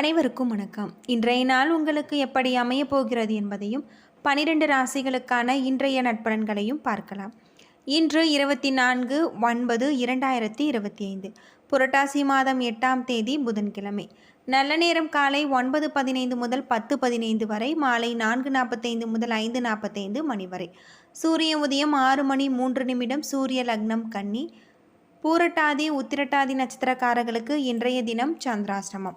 அனைவருக்கும் வணக்கம். இன்றைய நாள் உங்களுக்கு எப்படி அமையப் போகிறது என்பதையும் பனிரெண்டு ராசிகளுக்கான இன்றைய நட்பலன்களையும் பார்க்கலாம். இன்று இருபத்தி நான்கு ஒன்பது இரண்டாயிரத்தி இருபத்தி ஐந்து. புரட்டாசி மாதம் எட்டாம் தேதி புதன்கிழமை. நல்ல நேரம் காலை ஒன்பது பதினைந்து முதல் பத்து பதினைந்து வரை மாலை நான்கு நாற்பத்தைந்து முதல் ஐந்து நாற்பத்தைந்து மணி வரை. சூரிய உதயம் ஆறு மணி மூன்று நிமிடம் சூரிய லக்னம் கன்னி. பூரட்டாதி உத்திரட்டாதி நட்சத்திரக்காரர்களுக்கு இன்றைய தினம் சந்திராசிரமம்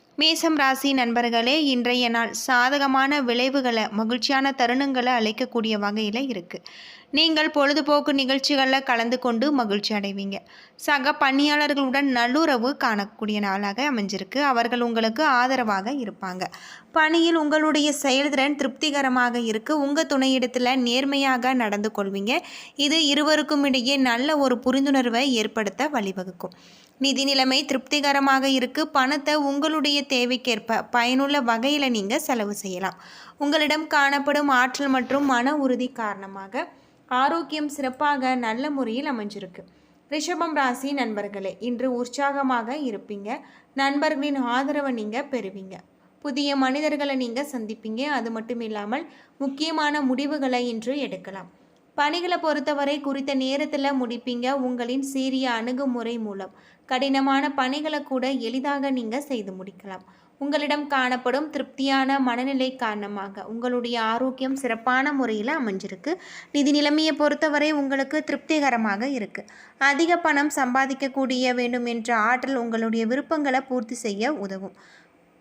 மேசம் ராசி நண்பர்களே இன்றைய நாள் சாதகமான விளைவுகளை மகிழ்ச்சியான தருணங்களை அழைக்கக்கூடிய வகையில் இருக்குது நீங்கள் பொழுதுபோக்கு நிகழ்ச்சிகளில் கலந்து கொண்டு மகிழ்ச்சி அடைவீங்க. சக பணியாளர்களுடன் நல்லுறவு காணக்கூடிய நாளாக அமைஞ்சிருக்கு. அவர்கள் உங்களுக்கு ஆதரவாக இருப்பாங்க. பணியில் உங்களுடைய செயல்திறன் திருப்திகரமாக இருக்கு. உங்கள் துணையிடத்தில் நேர்மையாக நடந்து கொள்வீங்க. இது இருவருக்கும் இடையே நல்ல ஒரு புரிந்துணர்வை ஏற்படுத்த வழிவகுக்கும். நிதி நிலைமை திருப்திகரமாக இருக்கு. பணத்தை உங்களுடைய தேவைக்கேற்ப பயனுள்ள வகையில் நீங்கள் செலவு செய்யலாம். உங்களிடம் காணப்படும் ஆற்றல் மற்றும் மன உறுதி காரணமாக ஆரோக்கியம் சிறப்பாக நல்ல முறையில் அமைஞ்சிருக்கு. ரிஷபம் ராசி நண்பர்களே இன்று உற்சாகமாக இருப்பீங்க. நண்பர்களின் ஆதரவை நீங்கள் பெறுவீங்க. புதிய மனிதர்களை நீங்கள் சந்திப்பீங்க. அது மட்டும் இல்லாமல் முக்கியமான முடிவுகளை இன்று எடுக்கலாம். பணிகளை பொறுத்தவரை குறித்த நேரத்தில் முடிப்பீங்க. உங்களின் சீரிய அணுகுமுறை மூலம். கடினமான பணிகளை கூட எளிதாக நீங்கள் செய்து முடிக்கலாம். உங்களிடம் காணப்படும் திருப்தியான மனநிலை காரணமாக உங்களுடைய ஆரோக்கியம் சிறப்பான முறையில் அமைஞ்சிருக்கு. நிதி நிலைமையை பொறுத்தவரை உங்களுக்கு திருப்திகரமாக இருக்குது அதிக பணம் சம்பாதிக்கக்கூடிய வேண்டும் என்ற ஆற்றல் உங்களுடைய விருப்பங்களை பூர்த்தி செய்ய உதவும்.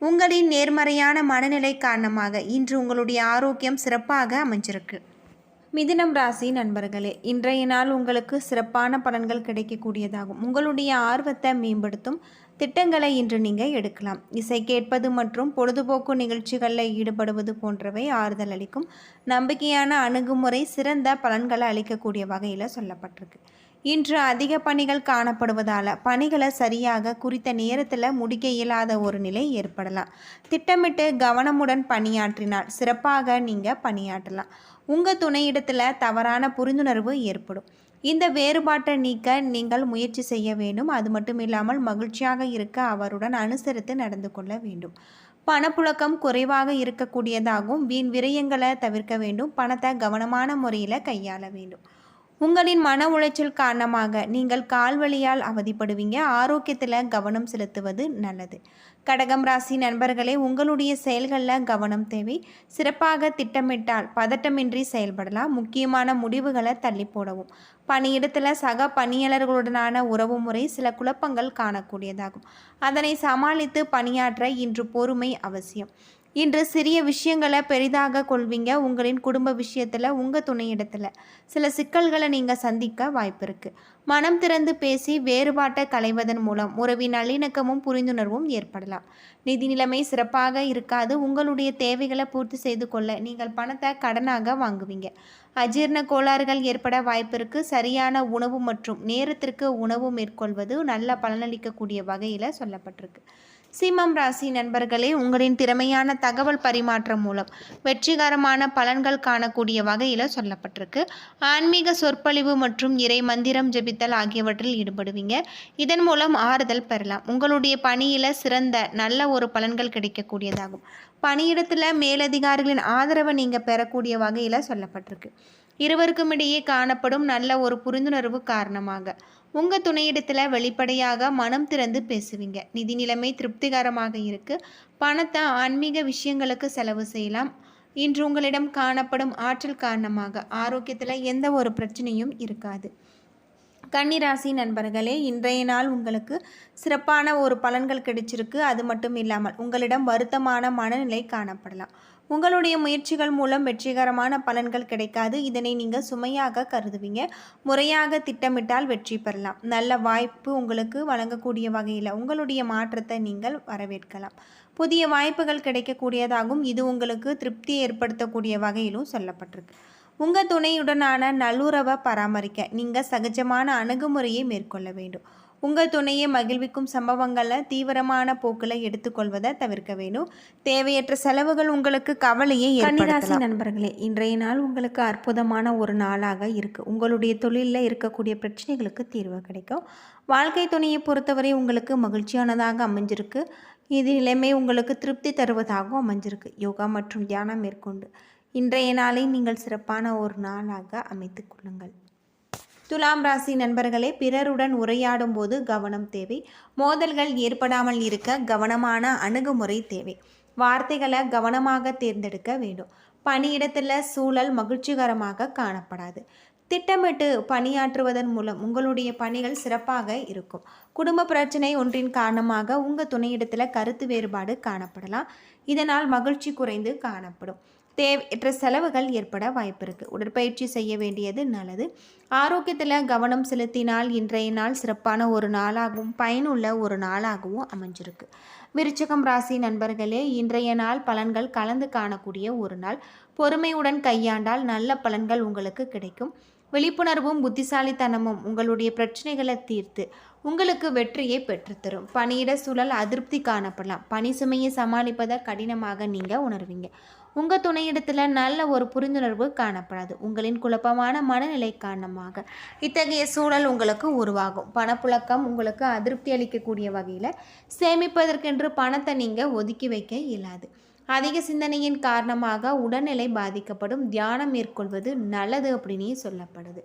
உங்களின் நேர்மறையான மனநிலை காரணமாக இன்று உங்களுடைய ஆரோக்கியம் சிறப்பாக அமைஞ்சிருக்கு. மிதினம் ராசி நண்பர்களே இன்றைய நாள் உங்களுக்கு சிறப்பான பலன்கள் கிடைக்கக்கூடியதாகும். உங்களுடைய ஆர்வத்தை மேம்படுத்தும் திட்டங்களை இன்று நீங்கள் எடுக்கலாம். இசை கேட்பது மற்றும் பொழுதுபோக்கு நிகழ்ச்சிகளில் ஈடுபடுவது போன்றவை ஆறுதல் அளிக்கும். நம்பிக்கையான அணுகுமுறை சிறந்த பலன்களை அளிக்கக்கூடிய வகையில் சொல்லப்பட்டிருக்கு. இன்று அதிக பணிகள் காணப்படுவதால் பணிகளை சரியாக குறித்த நேரத்தில் முடிக்க இயலாத ஒரு நிலை ஏற்படலாம். திட்டமிட்டு கவனமுடன் பணியாற்றினால் சிறப்பாக நீங்கள் பணியாற்றலாம். உங்கள் துணையிடத்தில் தவறான புரிந்துணர்வு ஏற்படும். இந்த வேறுபாட்டை நீக்க நீங்கள் முயற்சி செய்ய வேண்டும். அது மட்டும் இல்லாமல் மகிழ்ச்சியாக இருக்க அவருடன் அனுசரித்து நடந்து கொள்ள வேண்டும். பணப்புழக்கம் குறைவாக இருக்கக்கூடியதாகவும் வீண் விரயங்களை தவிர்க்க வேண்டும். பணத்தை கவனமான முறையில் கையாள வேண்டும். உங்களின் மன உளைச்சல் காரணமாக நீங்கள் கால்வழியால் அவதிப்படுவீங்க. ஆரோக்கியத்தில் கவனம் செலுத்துவது நல்லது. கடகம் ராசி நண்பர்களே உங்களுடைய செயல்களில் கவனம் தேவை. சிறப்பாக திட்டமிட்டால் பதட்டமின்றி செயல்படலாம். முக்கியமான முடிவுகளை தள்ளி போடவும். பணியிடத்தில் சக பணியாளர்களுடனான உறவு முறை சில குழப்பங்கள் காணக்கூடியதாகும். அதனை சமாளித்து பணியாற்ற இன்று பொறுமை அவசியம். இன்று சிறிய விஷயங்களை பெரிதாக கொள்வீங்க உங்களின் குடும்ப விஷயத்தில் உங்கள் துணையிடத்தில் சில சிக்கல்களை நீங்கள் சந்திக்க வாய்ப்பு இருக்குது மனம் திறந்து பேசி வேறுபாட்டை களைவதன் மூலம் உறவின் நல்லிணக்கமும் புரிந்துணர்வும் ஏற்படலாம். நிதி நிலைமை சிறப்பாக இருக்காது. உங்களுடைய தேவைகளை பூர்த்தி செய்து கொள்ள நீங்கள் பணத்தை கடனாக வாங்குவீங்க. அஜீர்ண கோளாறுகள் ஏற்பட வாய்ப்பிற்கு சரியான உணவு மற்றும் நேரத்திற்கு உணவு மேற்கொள்வது நல்ல பலனளிக்கக்கூடிய வகையில் சொல்லப்பட்டிருக்கு. சிம்மம் ராசி நண்பர்களே உங்களின் திறமையான தகவல் பரிமாற்றம் மூலம் வெற்றிகரமான பலன்கள் காணக்கூடிய வகையில் சொல்லப்பட்டிருக்கு. ஆன்மீக சொற்பொழிவு மற்றும் இறை மந்திரம் ஜெபித்தல் ஆகியவற்றில் ஈடுபடுவீங்க. இதன் மூலம் ஆறுதல் பெறலாம். உங்களுடைய பணியில் சிறந்த நல்ல ஒரு பலன்கள் கிடைக்கக்கூடியதாகும். பணியிடத்தில் மேலதிகாரிகளின் ஆதரவை நீங்கள் பெறக்கூடிய வகையில் சொல்லப்பட்டிருக்கு. இருவருக்கும் இடையே காணப்படும் நல்ல ஒரு புரிந்துணர்வு காரணமாக. உங்கள் துணையிடத்தில் வெளிப்படையாக மனம் திறந்து பேசுவீங்க. நிதி நிலைமை திருப்திகரமாக இருக்குது பணத்தை ஆன்மீக விஷயங்களுக்கு செலவு செய்யலாம். இன்று உங்களிடம் காணப்படும் ஆற்றல் காரணமாக ஆரோக்கியத்தில் எந்த ஒரு பிரச்சனையும் இருக்காது. கன்னிராசி நண்பர்களே இன்றைய நாள் உங்களுக்கு சிறப்பான ஒரு பலன்கள் கிடைச்சிருக்கு. அது மட்டும் இல்லாமல் உங்களிடம் வருத்தமான மனநிலை காணப்படலாம். உங்களுடைய முயற்சிகள் மூலம் வெற்றிகரமான பலன்கள் கிடைக்காது. இதனை நீங்கள் சுமையாக கருதுவீங்க. முறையாக திட்டமிட்டால் வெற்றி பெறலாம். நல்ல வாய்ப்பு உங்களுக்கு வழங்கக்கூடிய வகையில் உங்களுடைய மாற்றத்தை நீங்கள் வரவேற்கலாம். புதிய வாய்ப்புகள் கிடைக்கக்கூடியதாகவும் இது உங்களுக்கு திருப்தி ஏற்படுத்தக்கூடிய வகையிலும் சொல்லப்பட்டிருக்கு. உங்கள் துணையுடனான நல்லுறவை பராமரிக்க நீங்கள் சகஜமான அணுகுமுறையை மேற்கொள்ள வேண்டும். உங்கள் துணையை மகிழ்விக்கும் சம்பவங்களில் தீவிரமான போக்கில் எடுத்துக்கொள்வதை தவிர்க்க வேண்டும். தேவையற்ற செலவுகள் உங்களுக்கு கவலையை கன்னிராசி நண்பர்களே இன்றைய நாள் உங்களுக்கு அற்புதமான ஒரு நாளாக இருக்குது உங்களுடைய தொழிலில் இருக்கக்கூடிய பிரச்சனைகளுக்கு தீர்வு கிடைக்கும். வாழ்க்கை துணையை பொறுத்தவரை உங்களுக்கு மகிழ்ச்சியானதாக அமைஞ்சிருக்கு. இது நிலைமை உங்களுக்கு திருப்தி தருவதாகவும் அமைஞ்சிருக்கு. யோகா மற்றும் தியானம் மேற்கொண்டு இன்றைய நாளை நீங்கள் சிறப்பான ஒரு நாளாக அமைத்து கொள்ளுங்கள். துலாம் ராசி நண்பர்களே பிறருடன் உரையாடும் போது கவனம் தேவை. மோதல்கள் ஏற்படாமல் இருக்க கவனமான அணுகுமுறை தேவை. வார்த்தைகளை கவனமாக தேர்ந்தெடுக்க வேண்டும். பணியிடத்தில் சூழல் மகிழ்ச்சிகரமாக காணப்படாது. திட்டமிட்டு பணியாற்றுவதன் மூலம் உங்களுடைய பணிகள் சிறப்பாக இருக்கும். குடும்ப பிரச்சனை ஒன்றின் காரணமாக உங்கள் துணையிடத்தில் கருத்து வேறுபாடு காணப்படலாம். இதனால் மகிழ்ச்சி குறைந்து காணப்படும். தேவையற்ற செலவுகள் ஏற்பட வாய்ப்பு இருக்குது உடற்பயிற்சி செய்ய வேண்டியது நல்லது. ஆரோக்கியத்தில் கவனம் செலுத்தினால் இன்றைய நாள் சிறப்பான ஒரு நாளாகவும் பயனுள்ள ஒரு நாளாகவும் அமைஞ்சிருக்கு. விருச்சகம் ராசி நண்பர்களே இன்றைய நாள் பலன்கள் கலந்து காணக்கூடிய ஒரு நாள். பொறுமையுடன் கையாண்டால் நல்ல பலன்கள் உங்களுக்கு கிடைக்கும். விழிப்புணர்வும் புத்திசாலித்தனமும் உங்களுடைய பிரச்சனைகளை தீர்த்து உங்களுக்கு வெற்றியை பெற்றுத்தரும். பணியிட சூழல் அதிருப்தி காணப்படலாம். பணி சுமையை சமாளிப்பதை கடினமாக நீங்கள் உணர்வீங்க. உங்கள் துணையிடத்தில் நல்ல ஒரு புரிந்துணர்வு காணப்படாது. உங்களின் குழப்பமான மனநிலை காரணமாக இத்தகைய சூழல் உங்களுக்கு உருவாகும். பணப்புழக்கம் உங்களுக்கு அதிருப்தி அளிக்கக்கூடிய வகையில் சேமிப்பதற்கென்று பணத்தை நீங்கள் ஒதுக்கி வைக்க இயலாது. அதிக சிந்தனையின் காரணமாக உடல்நிலை பாதிக்கப்படும். தியானம் மேற்கொள்வது நல்லது அப்படின்னே சொல்லப்படுது.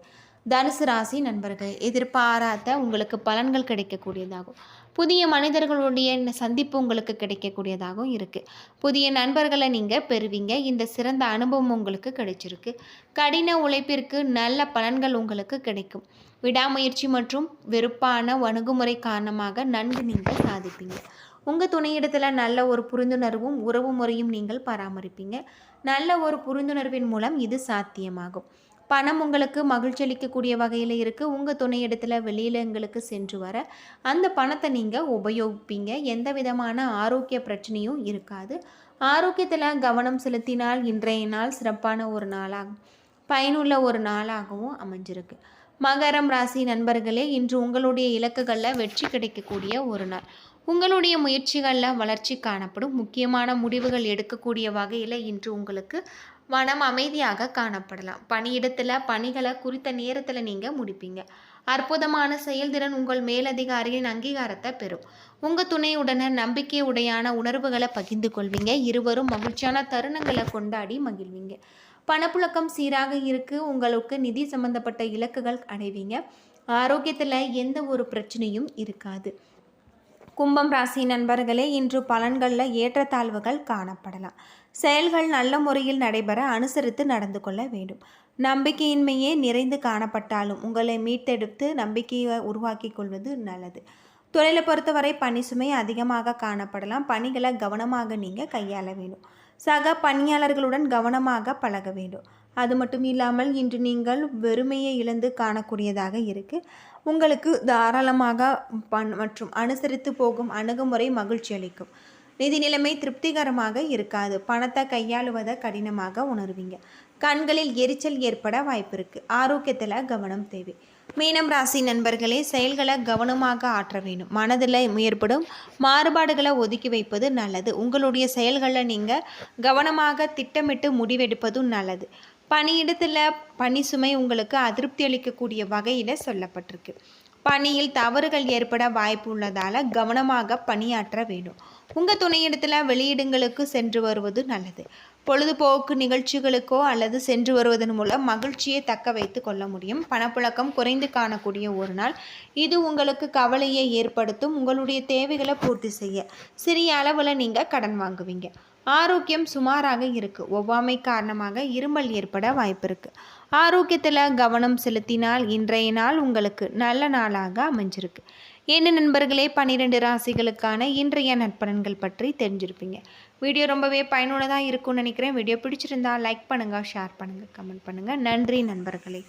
தனுசு ராசி நண்பர்கள் எதிர்பாராத உங்களுக்கு பலன்கள் கிடைக்கக்கூடியதாகும். புதிய மனிதர்களுடைய சந்திப்பு உங்களுக்கு கிடைக்கக்கூடியதாகவும் இருக்குது புதிய நண்பர்களை நீங்கள் பெறுவீங்க. இந்த சிறந்த அனுபவம் உங்களுக்கு கிடைச்சிருக்கு. கடின உழைப்பிற்கு நல்ல பலன்கள் உங்களுக்கு கிடைக்கும். விடாமுயற்சி மற்றும் வெறுப்பான அணுகுமுறை காரணமாக நன்கு நீங்கள் சாதிப்பீங்க. உங்கள் துணையிடத்தில் நல்ல ஒரு புரிந்துணர்வும் உறவு முறையும் நீங்கள் பராமரிப்பீங்க. நல்ல ஒரு புரிந்துணர்வின் மூலம் இது சாத்தியமாகும். பணம் உங்களுக்கு மகிழ்ச்சி அளிக்கக்கூடிய வகையில் இருக்குது உங்கள் துணையிடத்தில் வெளியிலங்களுக்கு சென்று வர. அந்த பணத்தை நீங்கள் உபயோகிப்பீங்க. எந்த விதமான ஆரோக்கிய பிரச்சனையும் இருக்காது. ஆரோக்கியத்தில் கவனம் செலுத்தினால் இன்றைய நாள் சிறப்பான ஒரு நாளாகும் பயனுள்ள ஒரு நாளாகவும் அமைஞ்சிருக்கு. மகரம் ராசி நண்பர்களே இன்று உங்களுடைய இலக்குகளில் வெற்றி கிடைக்கக்கூடிய ஒரு நாள். உங்களுடைய முயற்சிகளில் வளர்ச்சி காணப்படும். முக்கியமான முடிவுகள் எடுக்கக்கூடிய வகையில் இன்று உங்களுக்கு மனம் அமைதியாக காணப்படலாம். பணியிடத்தில் பணிகளை குறித்த நேரத்தில் நீங்கள் முடிப்பீங்க. அற்புதமான செயல்திறன் உங்கள் மேலதிகாரியின் அங்கீகாரத்தை பெறும். உங்கள் துணையுடன நம்பிக்கை உடையான உணர்வுகளை பகிர்ந்து கொள்வீங்க. இருவரும் மகிழ்ச்சியான தருணங்களை கொண்டாடி மகிழ்வீங்க. பணப்புழக்கம் சீராக இருக்கு. உங்களுக்கு நிதி சம்பந்தப்பட்ட இலக்குகள் அடைவீங்க. ஆரோக்கியத்தில் எந்த ஒரு பிரச்சனையும் இருக்காது. கும்பம் ராசி நண்பர்களே இன்று பலன்களில் ஏற்றத்தாழ்வுகள் காணப்படலாம். செயல்கள் நல்ல முறையில் நடைபெற அனுசரித்து நடந்து கொள்ள வேண்டும். நம்பிக்கையின்மையே நிறைந்து காணப்பட்டாலும் உங்களை மீட்டெடுத்து நம்பிக்கையை உருவாக்கி கொள்வது நல்லது. தொழிலை பொறுத்தவரை பணி சுமை அதிகமாக காணப்படலாம். பணிகளை கவனமாக நீங்கள் கையாள வேண்டும். சக பணியாளர்களுடன் கவனமாக பழக வேண்டும். அது மட்டும் இல்லாமல் இன்று நீங்கள் வெறுமையை இழந்து காணக்கூடியதாக இருக்குது உங்களுக்கு தாராளமாக பண் மற்றும் அனுசரித்து போகும் அணுகுமுறை மகிழ்ச்சி அளிக்கும். நிதி நிலைமை திருப்திகரமாக இருக்காது. பணத்தை கையாளுவதை கடினமாக உணர்வீங்க. கண்களில் எரிச்சல் ஏற்பட வாய்ப்பு இருக்குது ஆரோக்கியத்தில் கவனம் தேவை. மீனம் ராசி நண்பர்களே செயல்களை கவனமாக ஆற்ற வேண்டும். மனதில் ஏற்படும் மாறுபாடுகளை ஒதுக்கி வைப்பது நல்லது. உங்களுடைய செயல்களை நீங்கள் கவனமாக திட்டமிட்டு முடிவெடுப்பதும் நல்லது. பணியிடத்தில் பணி சுமை உங்களுக்கு அதிருப்தி அளிக்கக்கூடிய வகையில் சொல்லப்பட்டிருக்கு. பணியில் தவறுகள் ஏற்பட வாய்ப்பு உள்ளதால் கவனமாக பணியாற்ற வேண்டும். உங்கள் துணையிடத்தில் வெளியிடங்களுக்கு சென்று வருவது நல்லது. பொழுதுபோக்கு நிகழ்ச்சிகளுக்கோ அல்லது சென்று வருவதன் மூலம் மகிழ்ச்சியை தக்க வைத்து கொள்ள முடியும். பணப்புழக்கம் குறைந்து காணக்கூடிய ஒரு நாள். இது உங்களுக்கு கவலையை ஏற்படுத்தும். உங்களுடைய தேவைகளை பூர்த்தி செய்ய. சிறிய அளவில் நீங்கள் கடன் வாங்குவீங்க. ஆரோக்கியம் சுமாராக இருக்குது ஒவ்வாமை காரணமாக இருமல் ஏற்பட வாய்ப்பு இருக்குது ஆரோக்கியத்தில் கவனம் செலுத்தினால் இன்றைய நாள் உங்களுக்கு நல்ல நாளாக அமைஞ்சிருக்கு. என்ன நண்பர்களே பன்னிரெண்டு ராசிகளுக்கான இன்றைய நற்பலன்கள் பற்றி தெரிஞ்சிருப்பீங்க. வீடியோ ரொம்பவே பயனுள்ளதாக இருக்கும்னு நினைக்கிறேன். வீடியோ பிடிச்சிருந்தா லைக் பண்ணுங்கள் ஷேர் பண்ணுங்கள் கமெண்ட் பண்ணுங்கள் நன்றி நண்பர்களே.